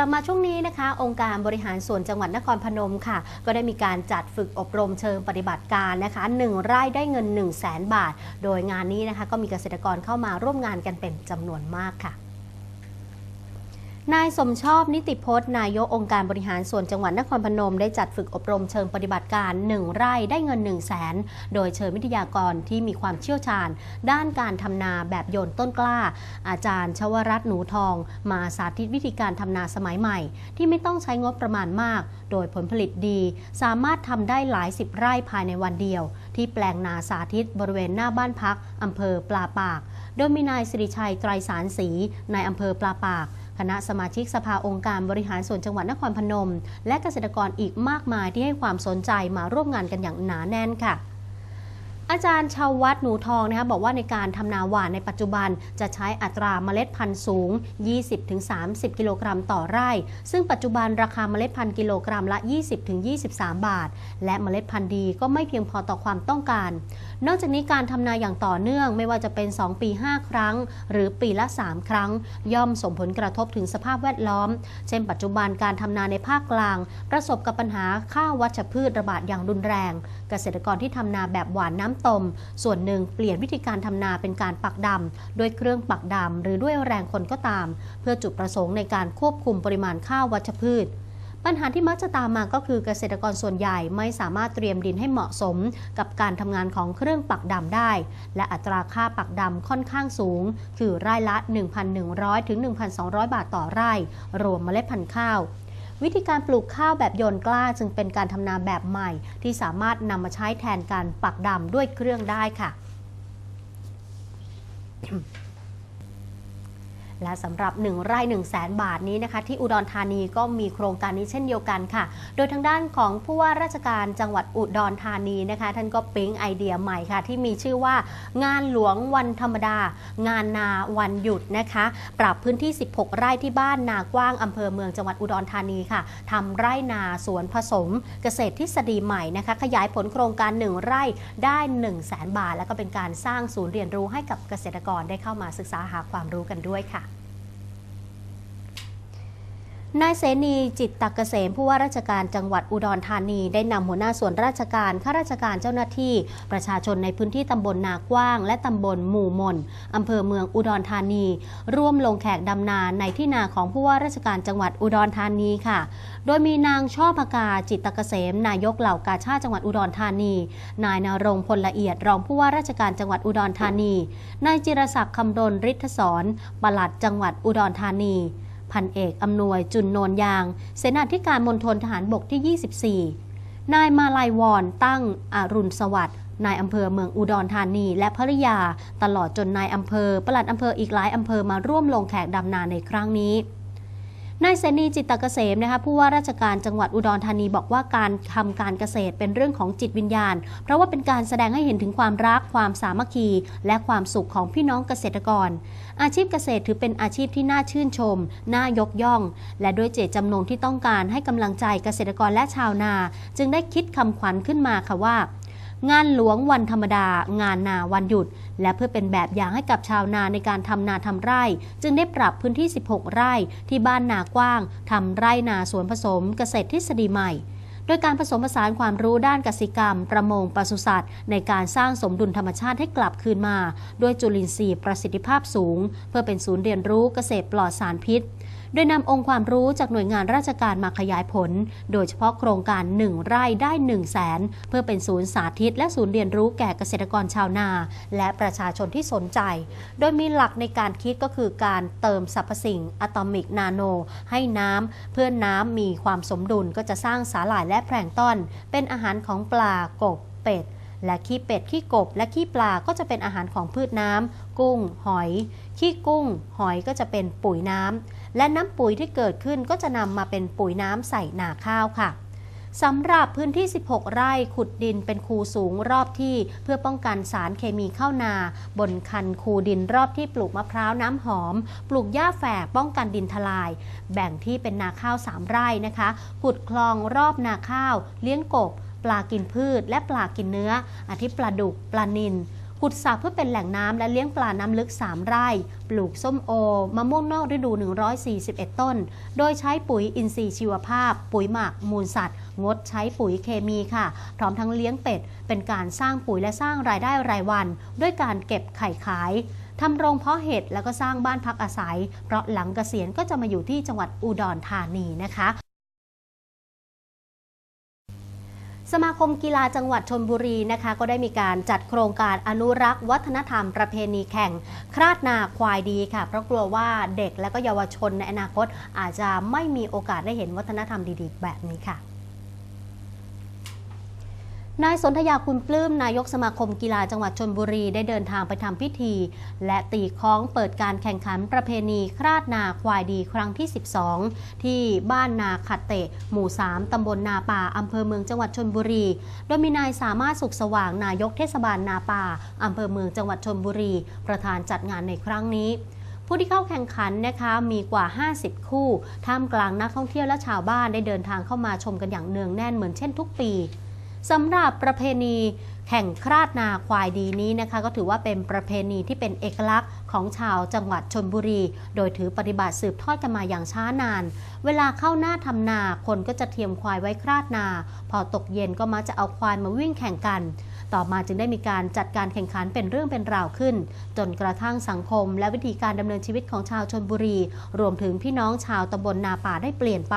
กลับมาช่วงนี้นะคะ องค์การบริหารส่วนจังหวัดนครพนมค่ะ ก็ได้มีการจัดฝึกอบรมเชิงปฏิบัติการนะคะ1ไร่ได้เงิน 1 0 0 0 0แบาท โดยงานนี้นะคะก็มีเกษตรกรเข้ามาร่วมงานกันเป็นจำนวนมากค่ะ นายสมชอบนิติพจน์ นายกองค์การบริหารส่วนจังหวัดนครพนม ได้จัดฝึกอบรมเชิงปฏิบัติการ 1 ไร่ได้เงิน 1 0 0 0 0แสนโดยเชิญวิทยากรที่มีความเชี่ยวชาญ ด้านการทำนาแบบโยนต้นกล้า อาจารย์ชวรัตน์หนูทอง มาสาธิตวิธีการทำนาสมัยใหม่ ที่ไม่ต้องใช้งบประมาณมาก โดยผลผลิตดี สามารถทำได้หลายสิบไร่ภายในวันเดียว ที่แปลงนาสาธิตบริเวณหน้าบ้านพักอำเภอปลาปาก โดยมีนายสิริชัยไตรสารศรีในายอำเภอปลาปาก คณะสมาชิกสภาองค์การบริหารส่วนจังหวัดนครพนม และเกษตรกรอีกมากมายที่ให้ความสนใจมาร่วมงานกันอย่างหนาแน่นค่ะ อาจารย์ชาววัดหนูทองนะคะบอกว่าในการทำนาหวานในปัจจุบันจะใช้อัตราเมล็ดพันธุ์สูง 20-30 กิโลกรัมต่อไร่ ซึ่งปัจจุบันราคาเมล็ดพันธุ์กิโลกรัมละ 20-23 บาท และเมล็ดพันธุ์ดีก็ไม่เพียงพอต่อความต้องการ นอกจากนี้การทำนาอย่างต่อเนื่องไม่ว่าจะเป็น 2 ปี 5 ครั้ง หรือปีละ 3 ครั้ง ย่อมส่งผลกระทบถึงสภาพแวดล้อม เช่น ปัจจุบันการทำนาในภาคกลาง ประสบกับปัญหาข้าววัชพืชระบาดอย่างรุนแรง เกษตรกรที่ทำนาแบบหวานน้ำตม ส่วนหนึ่งเปลี่ยนวิธีการทำนาเป็นการปักดำด้วยเครื่องปักดำหรือด้วยแรงคนก็ตาม เพื่อจุดประสงค์ในการควบคุมปริมาณข้าววัชพืชปัญหาที่มักจะตามมาก็คือเกษตรกรส่วนใหญ่ไม่สามารถเตรียมดินให้เหมาะสม กับการทำงานของเครื่องปักดำได้ และอัตราค่าปักดำค่อนข้างสูง คือไร่ละ 1,100 ถึง 1,200 บาทต่อไร่ รวมเมล็ดพันธุ์ข้าว วิธีการปลูกข้าวแบบโยนกล้าจึงเป็นการทำนาแบบใหม่ ที่สามารถนำมาใช้แทนการปักดำด้วยเครื่องได้ค่ะ และสำหรับ 1 ไร่1 0 0 0 0แสนบาทนี้นะคะ ที่อุดรธานีก็มีโครงการนี้เช่นเดียวกันค่ะ โดยทางด้านของผู้ว่าราชการจังหวัดอุดรธานีนะคะ ท่านก็ปิ๊งไอเดียใหม่ค่ะ ที่มีชื่อว่า งานหลวงวันธรรมดา งานนาวันหยุดนะคะ ปรับพื้นที่ 16 ไร่ที่บ้านนากว้างอำเภอเมืองจังหวัดอุดรธานีค่ะทำไร่นาสวนผสม เกษตรทฤษฎีใหม่นะคะ ขยายผลโครงการ 1 ไร่ได้1 0 0 0 0แสนบาท แล้วก็เป็นการสร้างศูนย์เรียนรู้ให้กับเกษตรกรได้เข้ามาศึกษาหาความรู้กันด้วยค่ะ นายเสนีจิตตกเกษมผู้ว่าราชการจังหวัดอุดรธานี ได้นำหัวหน้าส่วนราชการข้าราชการเจ้าหน้าที่ ประชาชนในพื้นที่ตำบลนากว้าง และตำบลหมู่มนอำเภอเมืองอุดรธานี ร่วมลงแขกดำนาในที่นาของผู้ว่าราชการจังหวัดอุดรธานีค่ะ โดยมีนางช่อพกาจิตตกเกษม นายกเหล่ากาชาติจังหวัดอุดรธานี นายนารงพลละเอียดรองผู้ว่าราชการจังหวัดอุดรธานีนายจิรศักดิ์คำรณฤทธศรปลัดจังหวัดอุดรธานี พันเอกอำนวยจุนโนนยาง เสนาธิการมณฑลทหารบกที่ 24 นายมาลายวอนตั้งอรุณสวัสดิ์นายอำเภอเมืองอุดรธานี และภริยา ตลอดจนนายอำเภอ ปลัดอำเภออีกหลายอำเภอมาร่วมลงแขกดำนาในครั้งนี้ นายเสนีจิตตเกษมนะคะผู้ว่าราชการจังหวัดอุดรธานีบอกว่าการทำการเกษตรเป็นเรื่องของจิตวิญญาณ เพราะว่าเป็นการแสดงให้เห็นถึงความรักความสามัคคี และความสุขของพี่น้องเกษตรกร อาชีพเกษตรถือเป็นอาชีพที่น่าชื่นชม น่ายกย่อง และด้วยเจตจำนงที่ต้องการให้กำลังใจเกษตรกรและชาวนา จึงได้คิดคำขวัญขึ้นมาค่ะว่า งานหลวงวันธรรมดา งานนาวันหยุด และเพื่อเป็นแบบอย่างให้กับชาวนาในการทำนาทำไร่ จึงได้ปรับพื้นที่ 16 ไร่ที่บ้านนากว้างทำไร่นาสวนผสมเกษตรทฤษฎีใหม่โดยการผสมผสานความรู้ด้านกสิกรรม ประมงปศุสัตว์ ในการสร้างสมดุลธรรมชาติให้กลับคืนมา ด้วยจุลินทรีย์ประสิทธิภาพสูง เพื่อเป็นศูนย์เรียนรู้เกษตรปลอดสารพิษ โดยนำองค์ความรู้จากหน่วยงานราชการมาขยายผล โดยเฉพาะโครงการ 1 ไร่ได้ 1 0 0 0 0แสนเพื่อเป็นศูนย์สาธิต และศูนย์เรียนรู้แก่เกษตรกรชาวนา และประชาชนที่สนใจ โดยมีหลักในการคิดก็คือการเติมสรรพสิ่งอะตอมิกนาโน ให้น้ำเพื่อน้ำมีความสมดุลก็จะสร้างสาหร่ายและแพลงต้นเป็นอาหารของปลากบเป็ด และขี้เป็ด ขี้กบ และขี้ปลาก็จะเป็นอาหารของพืชน้ำ กุ้ง หอย ขี้กุ้ง หอยก็จะเป็นปุ๋ยน้ำ และน้ำปุ๋ยที่เกิดขึ้นก็จะนำมาเป็นปุ๋ยน้ำใส่นาข้าวค่ะสำหรับพื้นที่ 16 ไร่ขุดดินเป็นคูสูงรอบที่ เพื่อป้องกันสารเคมีเข้านา บนคันคูดินรอบที่ปลูกมะพร้าวน้ำหอม ปลูกหญ้าแฝกป้องกันดินทลาย แบ่งที่เป็นนาข้าว 3 ไร่นะคะ ขุดคลองรอบนาข้าว เลี้ยงกบ ปลากินพืช และปลากินเนื้อ อาทิปลาดุก ปลานิลขุดสระเพื่อเป็นแหล่งน้ำและเลี้ยงปลาน้ำลึก 3 ไร่ ปลูกส้มโอ มะม่วงนอกฤดู 141 ต้น โดยใช้ปุ๋ยอินทรีย์ชีวภาพ ปุ๋ยหมัก มูลสัตว์ งดใช้ปุ๋ยเคมีค่ะ พร้อมทั้งเลี้ยงเป็ด เป็นการสร้างปุ๋ยและสร้างรายได้รายวัน ด้วยการเก็บไข่ขายทำโรงเพาะเห็ดแล้วก็สร้างบ้านพักอาศัย เพราะหลังเกษียณก็จะมาอยู่ที่จังหวัดอุดรธานีนะคะ สมาคมกีฬาจังหวัดชนบุรีนะคะก็ได้มีการจัดโครงการอนุรักษ์ วัฒนธรรมประเพณีแข่ง คราดนาควายดีค่ะ เพราะกลัวว่าเด็กและก็เยาวชนในอนาคตอาจจะไม่มีโอกาสได้เห็นวัฒนธรรมดีๆ แบบนี้ค่ะ นายสนธยาคุณปลื้มนายกสมาคมกีฬาจังหวัดชนบุรีได้เดินทางไปทำพิธี และตีคล้องเปิดการแข่งขันประเพณีคราดนาควายดีครั้งที่ 12 ที่บ้านนาขัดเตะ หมู่ 3 ตำบลนาป่าอำเภอเมืองจังหวัดชนบุรี โดยมีนายสามารถสุขสว่างนายกเทศบาลนาป่าอำเภอเมืองจังหวัดชนบุรี ประธานจัดงานในครั้งนี้ผู้ที่เข้าแข่งขันนะคะมีกว่า 50 คู่ ท่ามกลางนักท่องเที่ยวและชาวบ้านได้เดินทางเข้ามาชมกันอย่างเนืองแน่นเหมือนเช่นทุกปี สำหรับประเพณีแข่งคราดนาควายดีนี้นะคะ ก็ถือว่าเป็นประเพณีที่เป็นเอกลักษณ์ของชาวจังหวัดชนบุรี โดยถือปฏิบัติสืบทอดกันมาอย่างช้านาน เวลาเข้าหน้าทำนาคนก็จะเทียมควายไว้คราดนา พอตกเย็นก็มักจะเอาควายมาวิ่งแข่งกัน ต่อมาจึงได้มีการจัดการแข่งขันเป็นเรื่องเป็นราวขึ้น จนกระทั่งสังคม และวิธีการดำเนินชีวิตของชาวชนบุรี รวมถึงพี่น้องชาวตำบลนาป่าได้เปลี่ยนไป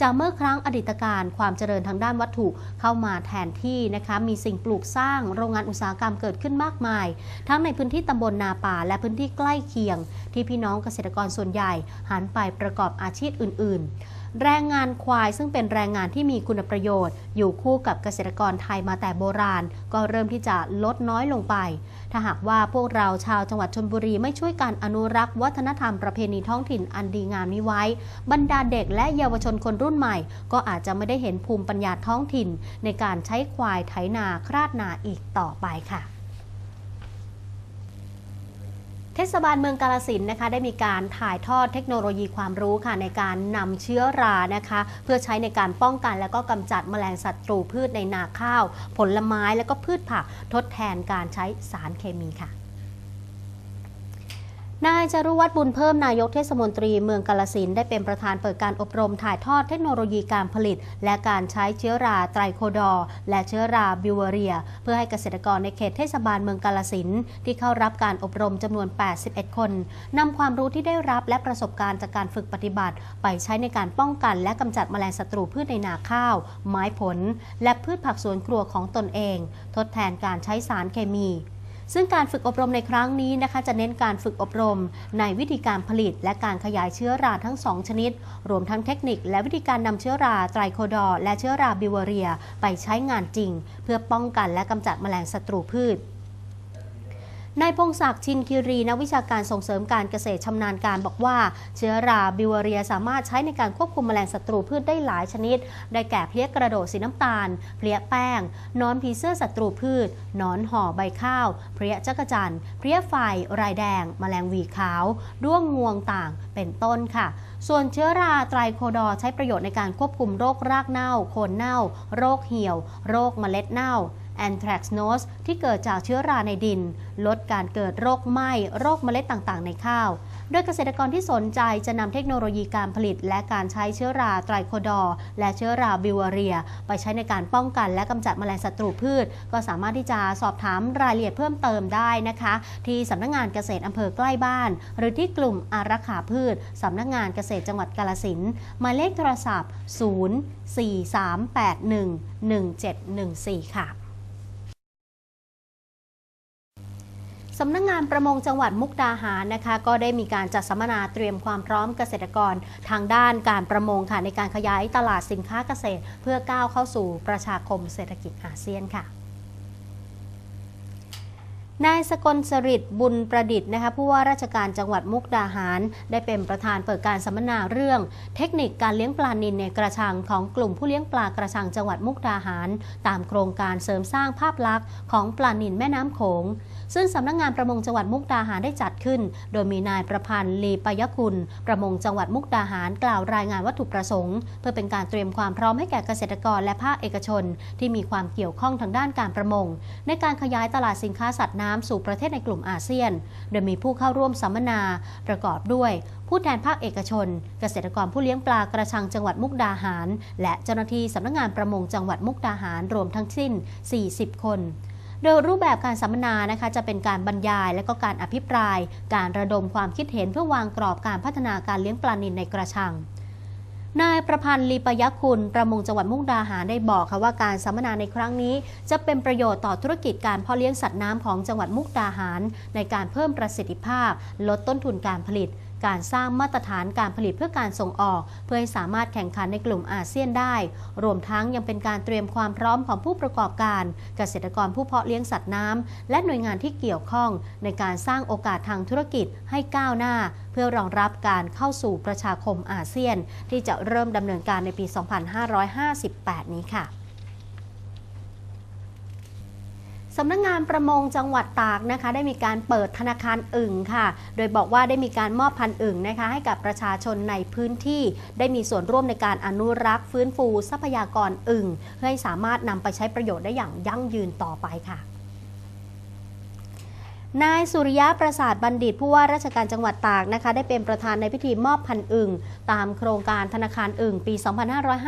จากเมื่อครั้งอดีตการความเจริญทางด้านวัตถุเข้ามาแทนที่นะคะมีสิ่งปลูกสร้างโรงงานอุตสาหกรรมเกิดขึ้นมากมาย ทั้งในพื้นที่ตำบลนาป่า และพื้นที่ใกล้เคียง ที่พี่น้องเกษตรกรส่วนใหญ่หันไปประกอบอาชีพอื่น ๆ แรงงานควายซึ่งเป็นแรงงานที่มีคุณประโยชน์ อยู่คู่กับเกษตรกรไทยมาแต่โบราณ ก็เริ่มที่จะลดน้อยลงไป ถ้าหากว่าพวกเราชาวจังหวัดชนบุรีไม่ช่วยกันอนุรักษ์วัฒนธรรมประเพณีท้องถิ่นอันดีงามนี้ไว้ บรรดาเด็กและเยาวชนคนรุ่นใหม่ ก็อาจจะไม่ได้เห็นภูมิปัญญาท้องถิ่น ในการใช้ควายไถนาคราดนาอีกต่อไปค่ะ เทศบาลเมืองกาลสินนะคะได้มีการถ่ายทอดเทคโนโลยีความรู้ค่ะในการนำเชื้อรานะคะ เพื่อใช้ในการป้องกันและก็กำจัดแมลงศัตรูพืชในนาข้าว ผลไม้และก็พืชผักทดแทนการใช้สารเคมีค่ะ นายจารุวัฒน์บุญเพิ่มนายกเทศมนตรีเมืองกาลสินได้เป็นประธานเปิดการอบรมถ่ายทอดเทคโนโลยีการผลิต และการใช้เชื้อราไตรโคดอร์และเชื้อราบิวเวเรีย เพื่อให้เกษตรกรในเขตเทศบาลเมืองกาลสินที่เข้ารับการอบรมจำนวน 81 คนนำความรู้ที่ได้รับและประสบการณ์จากการฝึกปฏิบัติ ไปใช้ในการป้องกัน และกำจัดแมลงศัตรูพืชในนาข้าว ไม้ผล และพืชผักสวนครัวของตนเอง ทดแทนการใช้สารเคมี ซึ่งการฝึกอบรมในครั้งนี้นะคะ จะเน้นการฝึกอบรม ในวิธีการผลิต และการขยายเชื้อราทั้ง 2 ชนิด รวมทั้งเทคนิค และวิธีการนำเชื้อราไตรโคดอร์และเชื้อราบิวเวอเรีย ไปใช้งานจริง เพื่อป้องกันและกำจัดแมลงศัตรูพืช นายพงศักดิ์ชินคิรีนักวิชาการส่งเสริมการเกษตรชำนาญการบอกว่า เชื้อราบิวเวอเรียสามารถใช้ในการควบคุมแมลงศัตรูพืชได้หลายชนิด ได้แก่เพลี้ยกระโดดสีน้ำตาล เพลี้ยแป้งนอนผีเสื้อศัตรูพืชนอนห่อใบข้าว เพลี้ยจักจั่นเพลี้ยไฟรายแดง แมลงวีขาว ด้วงงวงต่างเป็นต้นค่ะ ส่วนเชื้อราไตรโคดอใช้ประโยชน์ในการควบคุมโรครากเน่า โคนเน่า โรคเหี่ยว โรคเมล็ดเน่า แอนแทรกโนสที่เกิดจากเชื้อราในดิน ลดการเกิดโรคไหม้ โรคเมล็ดต่างๆ ในข้าว โดยเกษตรกรที่สนใจจะนำเทคโนโลยีการผลิต และการใช้เชื้อราไตรโคดอร์และเชื้อราบิวเวอเรีย ไปใช้ในการป้องกันและกำจัดแมลงศัตรูพืช ก็สามารถที่จะสอบถามรายละเอียดเพิ่มเติมได้นะคะ ที่สำนักงานเกษตรอำเภอใกล้บ้าน หรือที่กลุ่มอารักขาพืชสำนักงานเกษตรจังหวัดกาลสินหมายเลขโทรศัพท์ 043811714 ค่ะ สำนักงงานประมงจังหวัดมุกดาหารนะคะ ก็ได้มีการจัดสัมมนาเตรียมความพร้อมเกษตรกร ทางด้านการประมงค่ะในการขยายตลาดสินค้าเกษตร เพื่อก้าวเข้าสู่ประชาคมเศรษฐกิจอาเซียนค่ะนายสกลสริดบุญประดิษฐ์นะคะผู้ว่าราชการจังหวัดมุกดาหาร ได้เป็นประธานเปิดการสัมมนาเรื่อง เทคนิคการเลี้ยงปลานิลในกระชังของกลุ่มผู้เลี้ยงปลากระชังจังหวัดมุกดาหาร ตามโครงการเสริมสร้างภาพลักษณ์ของปลานิลแม่น้ำโขง ซึ่งสำนักงานประมงจังหวัดมุกดาหารได้จัดขึ้น โดยมีนายประพันธ์ลีปยคุณ ประมงจังหวัดมุกดาหารกล่าวรายงานวัตถุประสงค์ เพื่อเป็นการเตรียมความพร้อมให้แก่เกษตรกรและภาคเอกชน ที่มีความเกี่ยวข้องทางด้านการประมง ในการขยายตลาดสินค้าสัตว์น้ำสู่ประเทศในกลุ่มอาเซียน โดยมีผู้เข้าร่วมสัมมนาประกอบด้วยผู้แทนภาคเอกชน เกษตรกรผู้เลี้ยงปลากระชังจังหวัดมุกดาหาร และเจ้าหน้าที่สำนักงานประมงจังหวัดมุกดาหารรวมทั้งสิ้น 40 คน โดยรูปแบบการสัมมนานะคะจะเป็นการบรรยายและก็การอภิปราย การระดมความคิดเห็นเพื่อวางกรอบการพัฒนาการเลี้ยงปลานิลในกระชังนายประพันธ์ลีปยคุณ ประมงจังหวัดมุกดาหารได้บอกค่ะว่าการสัมมนาในครั้งนี้ จะเป็นประโยชน์ต่อธุรกิจการเพาะเลี้ยงสัตว์น้ำของจังหวัดมุกดาหาร ในการเพิ่มประสิทธิภาพ ลดต้นทุนการผลิต การสร้างมาตรฐานการผลิตเพื่อการส่งออก เพื่อให้สามารถแข่งขันในกลุ่มอาเซียนได้ รวมทั้งยังเป็นการเตรียมความพร้อมของผู้ประกอบการ เกษตรกรผู้เพาะเลี้ยงสัตว์น้ำและหน่วยงานที่เกี่ยวข้อง ในการสร้างโอกาสทางธุรกิจให้ก้าวหน้า เพื่อรองรับการเข้าสู่ประชาคมอาเซียน ที่จะเริ่มดำเนินการในปี 2558 นี้ค่ะ สำนักงงานประมงจังหวัดตากนะคะ ได้มีการเปิดธนาคารอึ่งค่ะ โดยบอกว่าได้มีการมอบพันธุ์อึ่งนะคะ ให้กับประชาชนในพื้นที่ ได้มีส่วนร่วมในการอนุรักษ์ ฟื้นฟูทรัพยากรอึ่งเพื่อให้สามารถนำไปใช้ประโยชน์ได้อย่างยั่งยืนต่อไปค่ะ นายสุริยะประสาทบัณฑิตผู้ว่าราชการจังหวัดตากนะคะได้เป็นประธานในพิธีมอบพันอึ่งตามโครงการธนาคารอึ่งปี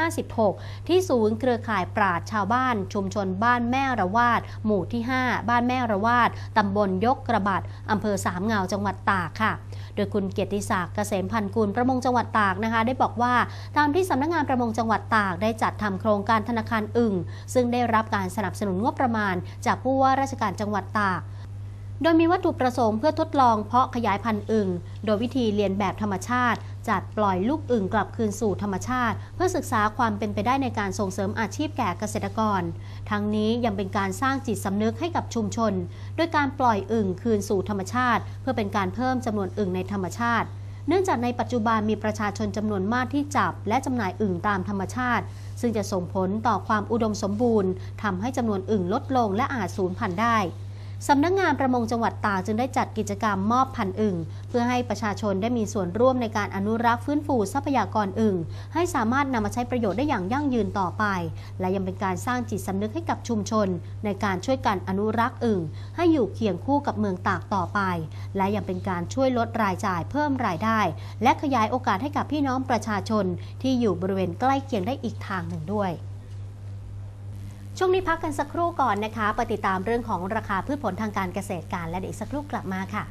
2556 ที่ศูนย์เครือข่ายปราดชาวบ้าน ชุมชนบ้านแม่ระวาด หมู่ที่ 5 บ้านแม่ระวาดตำบลยกกระบัดอำเภอสามเงาจังหวัดตากค่ะ โดยคุณเกียรติศักดิ์เกษมพันธ์กุลประมงจังหวัดตากนะคะได้บอกว่าตามที่สำนักงานประมงจังหวัดตากได้จัดทำโครงการธนาคารอึ่งซึ่งได้รับการสนับสนุนงบประมาณ จากผู้ว่าราชการจังหวัดตาก โดยมีวัตถุประสงค์เพื่อทดลองเพาะขยายพันธุ์อึ่ง โดยวิธีเรียนแบบธรรมชาติ จัดปล่อยลูกอึ่งกลับคืนสู่ธรรมชาติ เพื่อศึกษาความเป็นไปได้ในการส่งเสริมอาชีพแก่เกษตรกร ทั้งนี้ยังเป็นการสร้างจิตสำนึกให้กับชุมชน โดยการปล่อยอึ่งคืนสู่ธรรมชาติ เพื่อเป็นการเพิ่มจำนวนอึ่งในธรรมชาติ เนื่องจากในปัจจุบันมีประชาชนจำนวนมากที่จับ และจำหน่ายอึ่งตามธรรมชาติ ซึ่งจะส่งผลต่อความอุดมสมบูรณ์ทำให้จำนวนอึ่งลดลงและอาจสูญพันธุ์ได้ สำนักงงานประมงจังหวัดตากจึงได้จัดกิจกรรมมอบพันธุ์อึ่งเพื่อให้ประชาชนได้มีส่วนร่วมในการอนุรักษ์ฟื้นฟูทรัพยากรอึ่งให้สามารถนำมาใช้ประโยชน์ได้อย่างยั่งยืนต่อไป และยังเป็นการสร้างจิตสำนึกให้กับชุมชน ในการช่วยกันอนุรักษ์อึ่งให้อยู่เคียงคู่กับเมืองตากต่อไป และยังเป็นการช่วยลดรายจ่ายเพิ่มรายได้ และขยายโอกาสให้กับพี่น้องประชาชน ที่อยู่บริเวณใกล้เคียงได้อีกทางหนึ่งด้วย ช่วงนี้พักกันสักครู่ก่อนนะคะ ไปติดตามเรื่องของราคาพืชผลทางการเกษตรกันและเดี๋ยวอีกสักครู่กลับมาค่ะ